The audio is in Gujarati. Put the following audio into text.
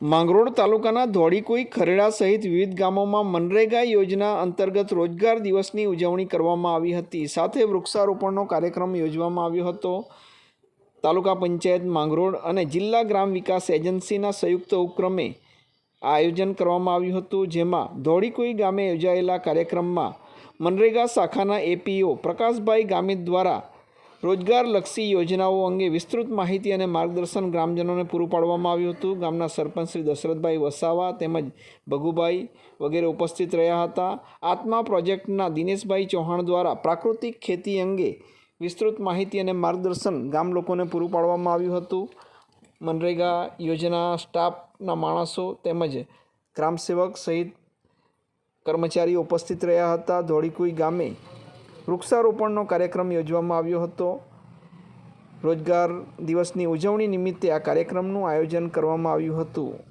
માંગરોળ તાલુકાના ધોળીકુઈ ખરેડા સહિત વિવિધ ગામોમાં મનરેગા યોજના અંતર્ગત રોજગાર દિવસની ઉજવણી કરવામાં આવી હતી. સાથે વૃક્ષારોપણનો કાર્યક્રમ યોજવામાં આવ્યો હતો. તાલુકા પંચાયત માંગરોળ અને જિલ્લા ગ્રામ વિકાસ એજન્સીના સંયુક્ત ઉપક્રમે આ આયોજન કરવામાં આવ્યું હતું, જેમાં ધોળીકુઈ ગામે યોજાયેલા કાર્યક્રમમાં મનરેગા શાખાના એપીઓ પ્રકાશભાઈ ગામિત દ્વારા રોજગારલક્ષી યોજનાઓ અંગે વિસ્તૃત માહિતી અને માર્ગદર્શન ગ્રામજનોને પૂરું પાડવામાં આવ્યું હતું. ગામના સરપંચ શ્રી દશરથભાઈ વસાવા તેમજ ભગુભાઈ વગેરે ઉપસ્થિત રહ્યા હતા. આત્મા પ્રોજેક્ટના દિનેશભાઈ ચૌહાણ દ્વારા પ્રાકૃતિક ખેતી અંગે વિસ્તૃત માહિતી અને માર્ગદર્શન ગામ લોકોને પૂરું પાડવામાં આવ્યું હતું. મનરેગા યોજના સ્ટાફના માણસો તેમજ ગ્રામસેવક સહિત કર્મચારીઓ ઉપસ્થિત રહ્યા હતા. ધોળીકુઈ ગામે વૃક્ષારોપણનો કાર્યક્રમ યોજવામાં આવ્યો હતો. રોજગાર દિવસની ઉજવણી નિમિત્તે આ કાર્યક્રમનું આયોજન કરવામાં આવ્યું હતું.